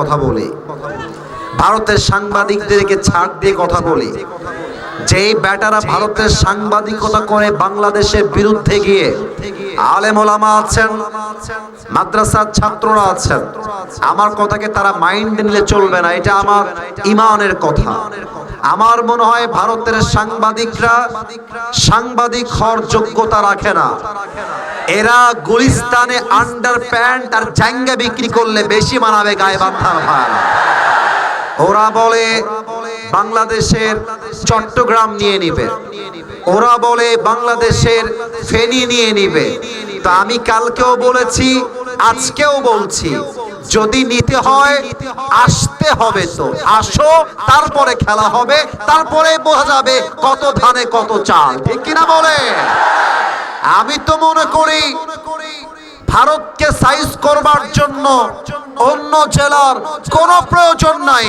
কথা বলি। ভারতের সাংবাদিকদেরকে ছাড় দিয়ে কথা বলি। যেই বেটারা ভারতের সাংবাদিকতা করে বাংলাদেশের বিরুদ্ধে গিয়ে আলেম ওলামা আছেন, মাদ্রাসার ছাত্ররা আছেন, আমার কথাকে তারা মাইন্ড নিলে চলবে না, এটা আমার ইমানের কথা। আমার মনে হয় ভারতের সাংবাদিকরা সাংবাদিক হওয়ার যোগ্যতা রাখে না। এরা গুলিস্তানে আন্ডার প্যান্ট আর জাঙ্গা বিক্রি করলে বেশি মানাবে গায়ে বান্ধার ভাই ওরা বলে, বাংলাদেশের চট্টগ্রাম নিয়ে নিবে। ওরা বলে, বাংলাদেশের ফেনী নিয়ে নিবে। তো আমি কালকেও বলেছি, আজকেও বলছি, যদি নিতে হয়, আসতে হবে তো। আসো, তারপরে খেলা হবে, তারপরে বোঝা যাবে কত ধানে কত চাল। ঠিক কিনা বলে? আমি তো মনে করি ভারতকে সাইজ করবার জন্য অন্য জেলার কোন প্রয়োজন নাই।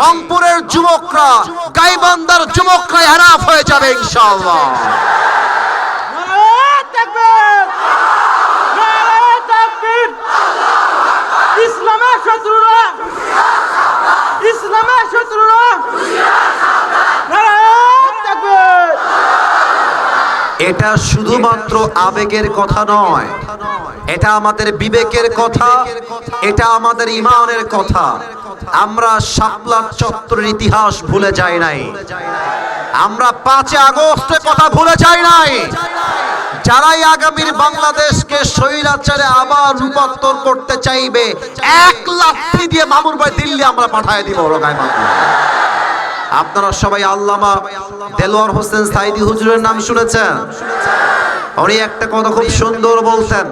রংপুরের যুবকরা গাইবান্দার যুবকরা হেরাফ হয়ে যাবে তাকবীর ইসলামের শত্রুরা ইসলামের শত্রুরা। এটা শুধুমাত্র আবেগের কথা নয়। এটা আমাদের বিবেকের কথা। এটা আমাদের ইমানের কথা। আমরা শাপলা চত্বরের ইতিহাস ভুলে যাই নাই। আমরা পাঁচে আগস্টের কথা ভুলে যাই নাই। যারাই আগামীর বাংলাদেশকে স্বৈরাচারে আবার রূপান্তর করতে চাইবে, এক লাঠি দিয়ে মামুর ভাই দিল্লি আমরা পাঠায় দিব রোগায় মামুর আপনারা সবাই আল্লামা দেলোয়ার হোসেন সাইদি হুজুরের নাম শুনেছেন? উনি একটা কথা খুব সুন্দর বলতেন।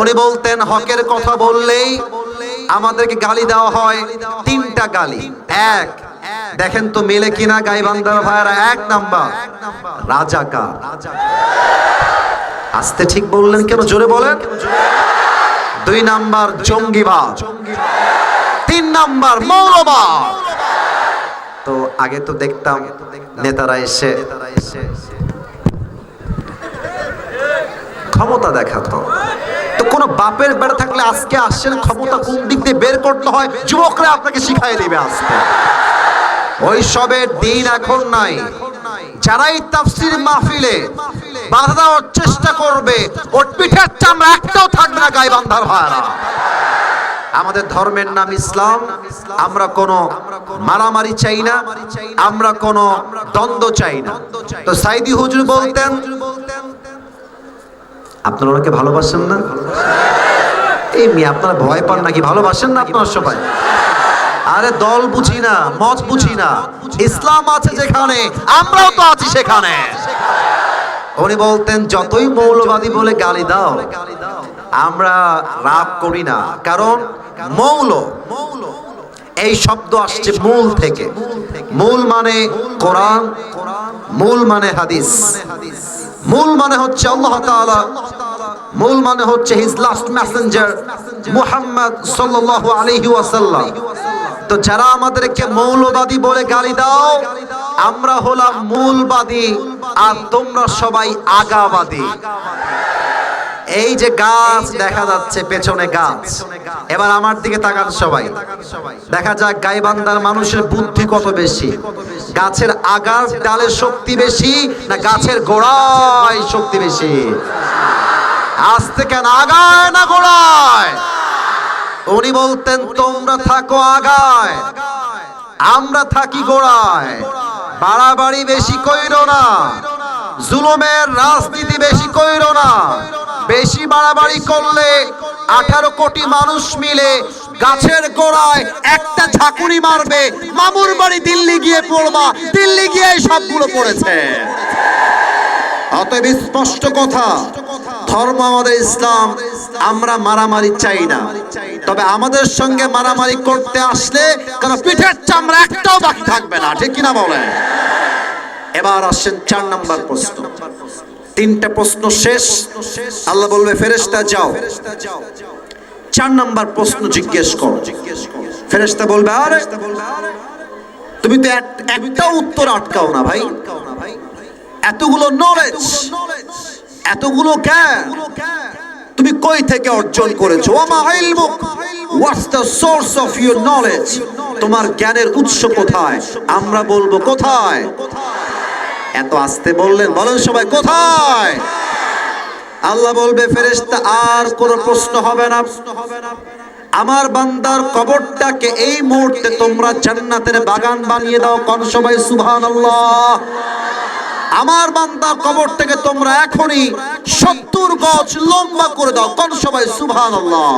উনি বলতেন, হকের কথা বললেই আমাদেরকে গালি দেওয়া হয়, তিনটা গালি। এক, দেখেন তো মেলে কিনা গাইবান্দার ভাইরা এক নাম্বার রাজাকা আসতে ঠিক বললেন কেন? জোরে বলেন। দুই নাম্বার, জঙ্গিবাদ। তিন নাম্বার, মৌলবাদ। তো আগে তো দেখতাম নেতারা এসে ক্ষমতা দেখাতো। তো কোনো বাপের বেড়া থাকলে আজকে আসছেন ক্ষমতা কোন দিক দিয়ে বের করতে হয়, যুবকরা আপনাকে শিখাই দিবে আজকে। ওই সবের দিন এখন নাই। যারাই তাফসির মাহফিলে বাধা দেওয়ার চেষ্টা করবে, ওর পিঠের চামড়া একটাও থাকবে না গায়ে বান্ধার ভাইরা আমাদের ধর্মের নাম ইসলাম। আমরা কোনো মারামারি চাই না। আমরা কোনো দ্বন্দ্ব চাই না। তো সাইদি হুজুর বলতেন, আপনারা ওনাকে ভালোবাসেন না? এই মেয়ে, আপনারা ভয় পান নাকি? ভালোবাসেন না আপনারা সবাই? আরে দল বুঝি না, মত বুঝি না। ইসলাম আছে যেখানে, আমরাও তো আছি সেখানে। উনি বলতেন, যতই মৌলবাদী বলে গালি দাও আমরা রাগ করি না, কারণ মৌল মৌল এই শব্দ আসছে মূল থেকে। মূল মানে কোরআন, মূল মানে হাদিস। মূল মানে হচ্ছে আল্লাহ তাআলা, মূল মানে হচ্ছে হিজ লাস্ট মেসেঞ্জার মুহাম্মদ সাল্লাল্লাহু আলাইহি ওয়াসাল্লাম। তো যারা আমাদেরকে মৌলবাদী বলে গালি দাও, আমরা হলাম মূলবাদী আর তোমরা সবাই আগাবাদী। এই যে গাছ দেখা যাচ্ছে পেছনে গাছ। এবার আমার দিকে তাকান সবাই। দেখা যাক গাইবান্দার মানুষের বুদ্ধি কত বেশি। গাছের আগার ডালের শক্তি বেশি না গাছের গোড়ায় শক্তি বেশি? আজ থেকে আগায় না গোড়ায়? উনি বলতেন তোমরা থাকো আগায়। আমরা থাকি গোড়ায়। বাড়াবাড়ি বেশি কইরো না। জুলুমের রাজনীতি বেশি কইরো না। বেশি বাড়াবাড়ি করলে আঠারো কোটি মানুষ মিলে গাছের গোড়ায় একটা ঝাঁকুনি মারবে। মামুর বাড়ি দিল্লি গিয়ে পড়বা। দিল্লি গিয়ে সবগুলো পড়েছে। অতএব স্পষ্ট কথা, ধর্ম আমাদের ইসলাম, আমরা মারামারি চাই না। তবে আমাদের সঙ্গে মারামারি করতে আসলে কারণ পিঠের চামড়া একটাও বাকি থাকবে না। ঠিক কিনা বলে এবার আসছেন চার নম্বর প্রশ্ন। তিনটা প্রশ্ন শেষ। আল্লাহ বলবে, ফেরেশতা যাও। চার নাম্বার প্রশ্ন জিজ্ঞেস করো। ফেরেশতা বলবে, আরে, তুমি তো এক- একটা উত্তর আটকাও না ভাই। এতগুলো নলেজ এতগুলো জ্ঞান তুমি কই থেকে অর্জন করেছ? ওমা ইলমুক what's the source of your knowledge তোমার জ্ঞানের উৎস কোথায়? আমরা বলব, কোথায়? এত আসতে বললেন, বলেন সবাই, কোথায়? আল্লাহ বলবে, ফেরেশতা, আর কোনো প্রশ্ন হবে না। আমার বান্দার কবরটাকে এই মুহূর্তে তোমরা জান্নাতের বাগান বানিয়ে দাও, কোন সবাই, সুবহানাল্লাহ। আমার বান্দার কবরটাকে তোমরা এখনই সত্তর গজ লম্বা করে দাও, কোন সবাই, সুবহানাল্লাহ।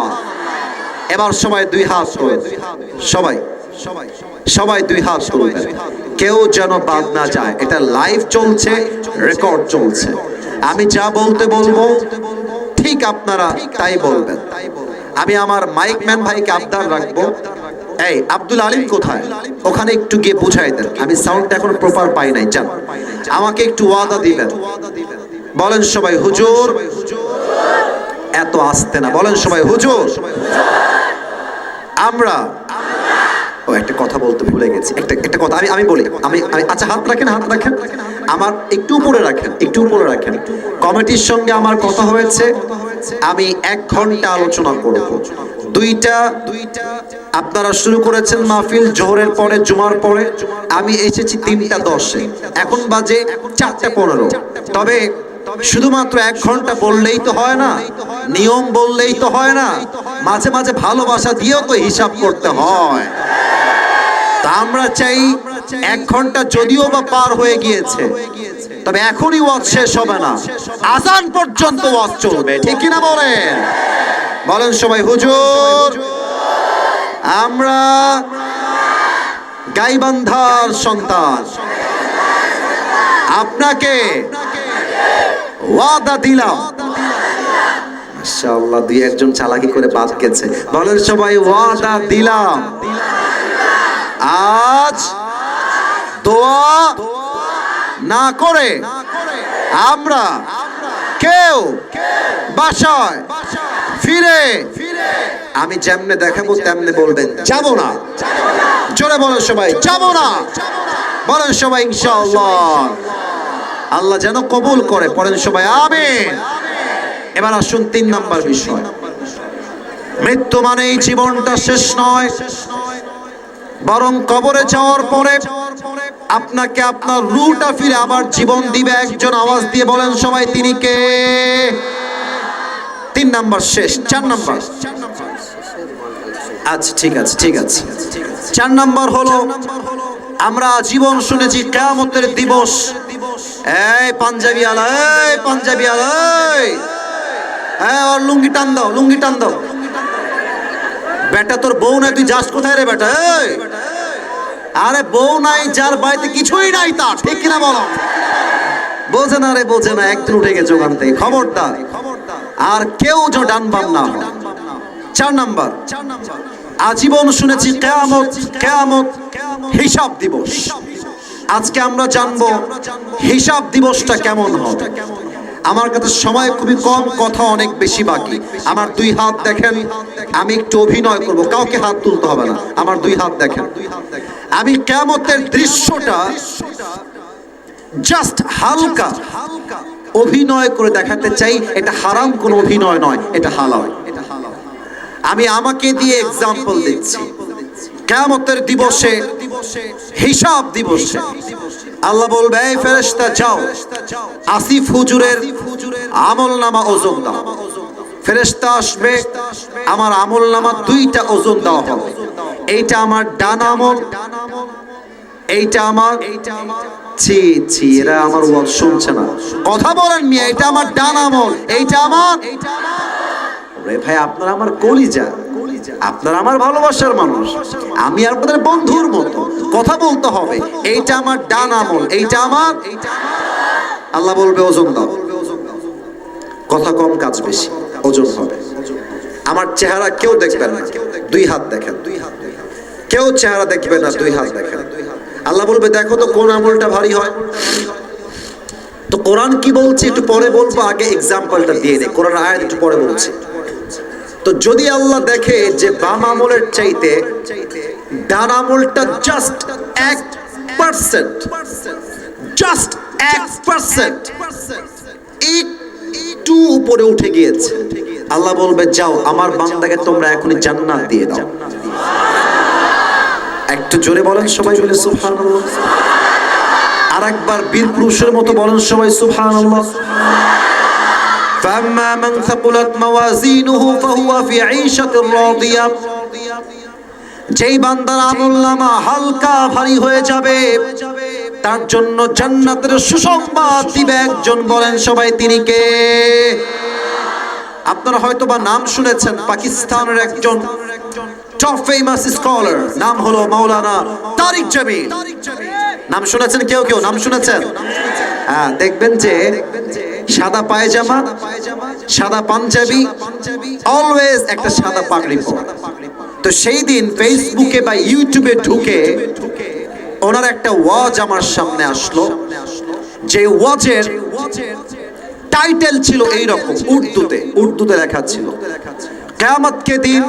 এবার সবাই দুই হাত সবাই সবাই সবাই দুই হাত তুলবেন কেউ যেন বাদ না যায়। এটা লাইভ চলছে রেকর্ড চলছে। আমি যা বলতে বলব, ঠিক আপনারা তাই বলবেন। আমি আমার মাইক ম্যান ভাইকে আবদার রাখব। এই, আব্দুল আলিম কোথায়? ওখানে একটু গিয়ে বুঝাই দেন। আমি সাউন্ডটা এখন প্রপার পাই নাই জান আমাকে একটু ওয়াদা দিবেন। বলেন সবাই, হুজুর। এত আসতে না। বলেন সবাই, হুজুর। আমরা ও, একটা কথা বলতে ভুলে গেছি। একটা একটা কথা, আমি আমি বলি, আমি আমি আচ্ছা হাত রাখেন হাত রাখেন। আমার একটু উপরে রাখেন, একটু উপরে রাখেন। কমিটির সঙ্গে আমার কথা হয়েছে, আমি এক ঘণ্টা আলোচনা করব। দুইটা দুইটা আপনারা শুরু করেছেন মাহফিল জোহরের পরে, জুমার পরে, আমি এসেছি তিনটা দশে। এখন বাজে চারটা পনেরো। তবে শুধুমাত্র এক ঘণ্টা বললেই তো হয় না, নিয়ম বললেই তো হয় না, মাঝে মাঝে ভালোবাসা দিয়েও তো হিসাব করতে হয়। তা আমরা চাই এক ঘণ্টা যদিও বা পার হয়ে গিয়েছে। তবে এখনই ওয়াজ শেষ হবে না। আজান পর্যন্ত ওয়াজ চলবে। ঠিক কিনা বলেন? বলেন সবাই, হুজুর, আমরা গাইবান্ধার সন্তান। আপনাকে ওয়াদা দিলাম। মাশাআল্লাহ, দুই একজন চালাকি করে বাদ গেছে। বলেন সবাই, ওয়াদা দিলাম। আজ দোয়া না করে আমরা কেউ বাসায় ফিরে, আমি যেমনে দেখাবো তেমনে বলবেন, যাব না। জোরে বলেন সবাই, যাব না। বলেন সবাই, ইনশাআল্লাহ। আল্লাহ যেন কবুল করে পড়েন সবাই, আমিন। এবার আসুন তিন নাম্বার বিষয়। মৃত্যু মানেই জীবনটা শেষ নয় শেষ নয়। বরং কবরে যাওয়ার পরে আপনাকে আপনার রুটা ফিরে আবার জীবন দিবে। একজন আওয়াজ দিয়ে বলেন, সবাই, তিনি কে? তিন নাম্বার শেষ, চার নাম্বার। আচ্ছা ঠিক আছে ঠিক আছে। চার নাম্বার হলো, আমরা জীবন শুনেছি, কেয়ামতের দিবস। এই পাঞ্জাবি আলা এই পাঞ্জাবি এই হ্যাঁ ওর লুঙ্গি টান দাও, লুঙ্গি টান দাও। বেটা, তোর বউ নাই, তুই যাস কোথায় রে বেটা? আরে বউ নাই, যার বাড়িতে কিছুই নাই তার ঠিক কিনা বলো? বোঝে না রে, বোঝে না একদিন উঠে গেছে ওখান থেকে। খবরদার। আর কেউ যে ডান বাম না চার নাম্বার। আজীবন শুনেছি কেয়ামত কেয়ামত হিসাব দিবস। আজকে আমরা জানব হিসাব দিবসটা কেমন হবে। আমার কাছে সময় খুবই কম, কথা অনেক বেশি বাকি। আমার দুই হাত দেখেন, আমি একটু অভিনয় করব, কাউকে হাত তুলতে হবে না। আমার দুই হাত দেখেন। আমি কেমতের দৃশ্যটা জাস্ট হালকা অভিনয় করে দেখাতে চাই। এটা হারাম কোনো অভিনয় নয়, এটা হালাল। আমি আমাকে দিয়ে এক্সাম্পল দিচ্ছি। কেমতের দিবসে, হিসাব দিবসে আল্লাহ বলবে, এই ফেরেশতা, যাও। আসিফ হুজুরের আমল নামা ওজন দাও। ফেরেশতা আসবে, আমার আমল নামা দুইটা ওজন দেওয়া হবে। এইটা আমার ডান আমল, এইটা আমার ছি ছি, এরা আমার ওয়াজ শুনছে না। কথা বলেন মিয়া এটা আমার ডান আমল, এইটা আমার রে ভাই, আপনারা আমার কলিজা, আপনারা আমার ভালোবাসার মানুষ। আমি আপনাদের বন্ধুর মতো। কথা বলতে হবে। এইটা আমার ডান আমল। এইটা আমার আল্লাহ বলবে, ওজন দাও। কথা কম কাজ বেশি। ওজন হবে। আমার চেহারা কেউ দেখবেন না। দুই হাত দেখেন। কেউ চেহারা দেখবে না, দুই হাত দেখেন। আল্লাহ বলবে, দেখো তো কোন আমলটা ভারী হয়। তো কোরআন কি বলছে একটু পরে বলব, আগে এক্সাম্পলটা দিয়ে দেয় কোরআন আয়াত একটু পরে বলছে। তো যদি আল্লাহ দেখে যে বাম আমলের চাইতে ডান আমলটা জাস্ট এক পার্সেন্ট জাস্ট এক পার্সেন্ট একটু উপরে উঠে গিয়েছে আল্লাহ বলবে যাও আমার বান্দাকে তোমরা এখনই জান্নাত দিয়ে দাও একটু জোরে বলেন সবাই বলে সুবহানাল্লাহ আর একবার বীর পুরুষের মতো বলেন সবাই সুবহানাল্লাহ فأما من ثقلت موازينه فهو في عيشة راضية যেই বান্দার আমল নামা হালকা ভারী হয়ে যাবে, তার জন্য জান্নাতের সুসংবাদ দিবে একজন, বলেন সবাই তিনি কে? আপনারা হয়তো বা নাম শুনেছেন, পাকিস্তানের একজন টপ ফেমাস স্কলার নাম হলো মাওলানা তারিক জামিল। নাম শুনেছেন কেউ কেউ? নাম শুনেছেন? হ্যাঁ দেখবেন যে সাদা পায়জামা, সাদা পাঞ্জাবি অলওয়েজ একটা সাদা পাগড়ি পরা। তো সেই দিন ফেসবুকে বা ইউটিউবে ঢুকে ওনার একটা ওয়াজ আমার সামনে আসলো। যে ওয়াজের টাইটেল ছিল এইরকম, উর্দুতে উর্দুতে লেখা ছিল। কেয়ামত কে দিন